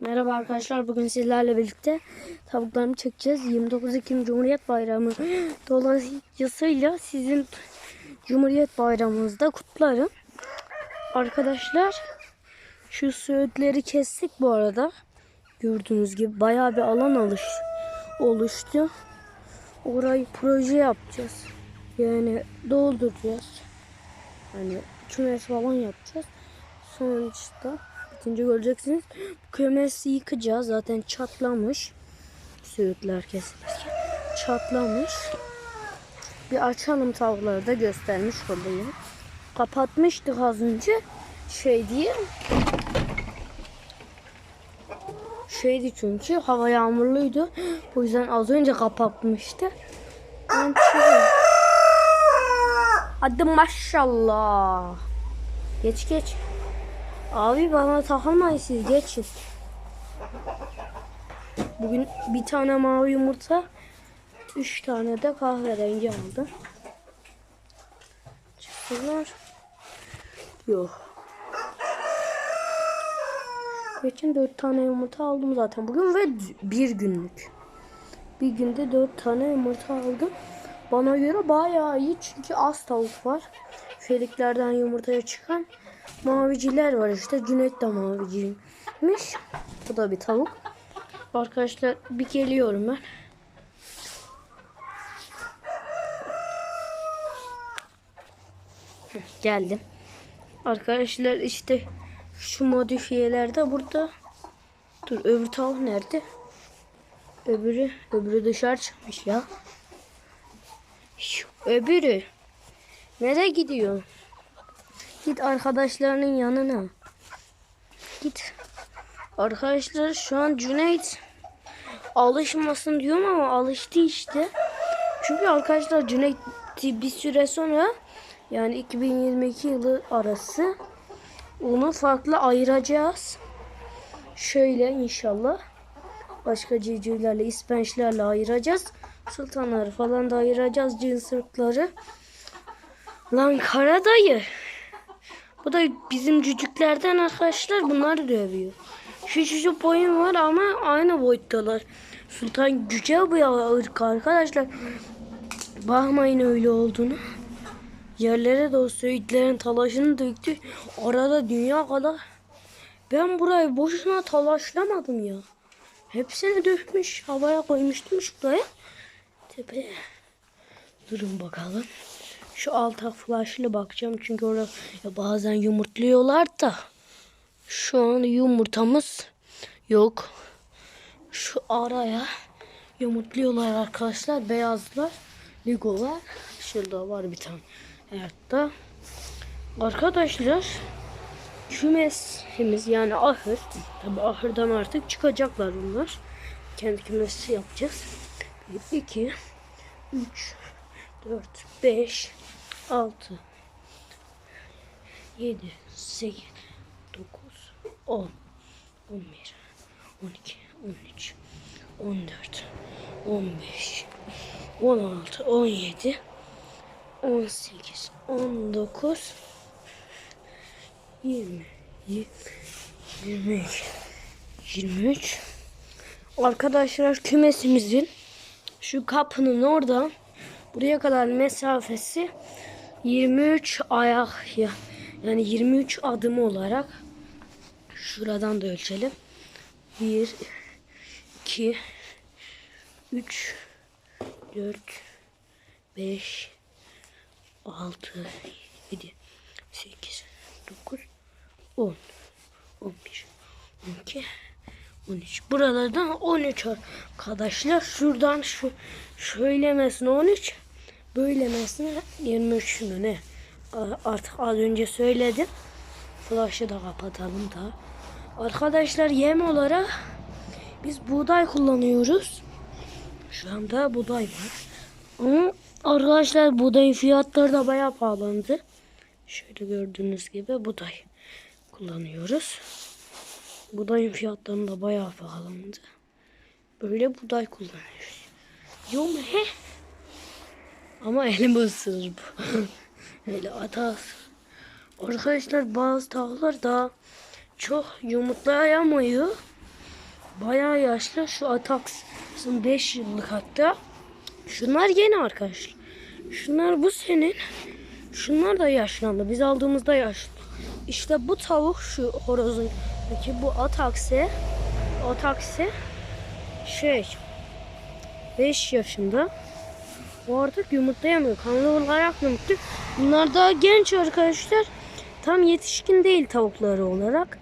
Merhaba arkadaşlar. Bugün sizlerle birlikte tavuklarımı çekeceğiz. 29 Ekim Cumhuriyet Bayramı dolayısıyla sizin Cumhuriyet Bayramınızı da kutlarım. Arkadaşlar şu söğütleri kestik bu arada. Gördüğünüz gibi bayağı bir alan alış oluştu. Orayı proje yapacağız. Yani dolduracağız. Hani kümes falan yapacağız. Sonuçta bitince göreceksiniz. Bu kümesi yıkacağız. Zaten çatlamış. Söğütler kesilirken. Çatlamış. Bir açalım tavukları da göstermiş olayım. Kapatmıştık az önce. Şey diye. Şeydi çünkü hava yağmurluydu. O yüzden az önce kapatmıştı. Ben. Hadi maşallah. Geç geç. Abi bana takılmayın siz geçin. Bugün bir tane mavi yumurta, üç tane de kahverengi aldım. Çıktılar. Yok. Geçen dört tane yumurta aldım zaten bugün ve bir günlük. Bir günde dört tane yumurta aldım. Bana göre bayağı iyi çünkü az tavuk var. Feliklerden yumurtaya çıkan maviciler var işte. Cüneyt de maviciymiş. Bu da bir tavuk. Arkadaşlar bir geliyorum ben. Geldim. Arkadaşlar işte şu modifiyeler de burada. Dur öbür tavuk nerede? Öbürü, öbürü dışarı çıkmış ya. Şu öbürü. Nereye gidiyor? Git arkadaşlarının yanına. Git. Arkadaşlar şu an Cüneyt alışmasın diyorum ama alıştı işte. Çünkü arkadaşlar Cüneyt bir süre sonra yani 2022 yılı arası onu farklı ayıracağız. Şöyle inşallah. Başka civcivlerle, ispençlerle ayıracağız. Sultanları falan da ayıracağız. Cins ırkları. Lan kara dayı. Bu da bizim cücüklerden arkadaşlar. Bunlar dövüyor. Şu çocuk boyun var ama aynı boyuttalar. Sultan cüce bu ya ırk arkadaşlar. Bakmayın öyle olduğunu. Yerlere de o söğütlerin talaşını döktü. Arada dünya kadar. Ben burayı boşuna talaşlamadım ya. Hepsini dökmüş. Havaya koymuştum şuraya. Tepeye. Durun bakalım. Şu alta flashlı bakacağım. Çünkü orada bazen yumurtluyorlar da. Şu an yumurtamız yok. Şu araya yumurtluyorlar arkadaşlar. Beyazlar. Ligolar. Şurada var bir tane. Evet da. Arkadaşlar kümesimiz yani ahır. Tabi ahırdan artık çıkacaklar bunlar. Kendi kümesi yapacağız. 1, 2, 3, 4, 5, 6, 7, 8, 9, 10, 11, 12, 13, 14, 15, 16, 17, 18, 19, 20, 22, 23. Arkadaşlar kümesimizin şu kapının oradan buraya kadar mesafesi 23 ayak ya yani 23 adım olarak şuradan da ölçelim. 1 2 3 4 5 6 7 8 9 10 11 12 13 buralardan 13 arkadaşlar. Şuradan şu şöylemesine 13 böylemesine 23 mü ne? Artık az önce söyledim. Flash'ı da kapatalım da. Arkadaşlar yem olarak biz buğday kullanıyoruz. Şu anda buğday var. Ama arkadaşlar buğdayın fiyatları da bayağı pahalandı. Şöyle gördüğünüz gibi buğday kullanıyoruz. Budayın fiyatlarını da bayağı pahalandı. Böyle buday kullanıyoruz. Yok he? Ama elimi ısırır bu. Öyle atar. Arkadaşlar bazı tavuklar da çok yumurtlayamıyor. Bayağı yaşlı. Şu Atax'ın 5 yıllık hatta. Şunlar yeni arkadaşlar. Şunlar bu senin. Şunlar da yaşlandı. Biz aldığımızda yaşlı. İşte bu tavuk şu horozundaki bu Atax'e Atax'e şey 5 yaşında. Bu artık yumurtlayamıyor. Kanlı olarak yumurtluyor. Bunlar daha genç arkadaşlar. Tam yetişkin değil tavukları olarak.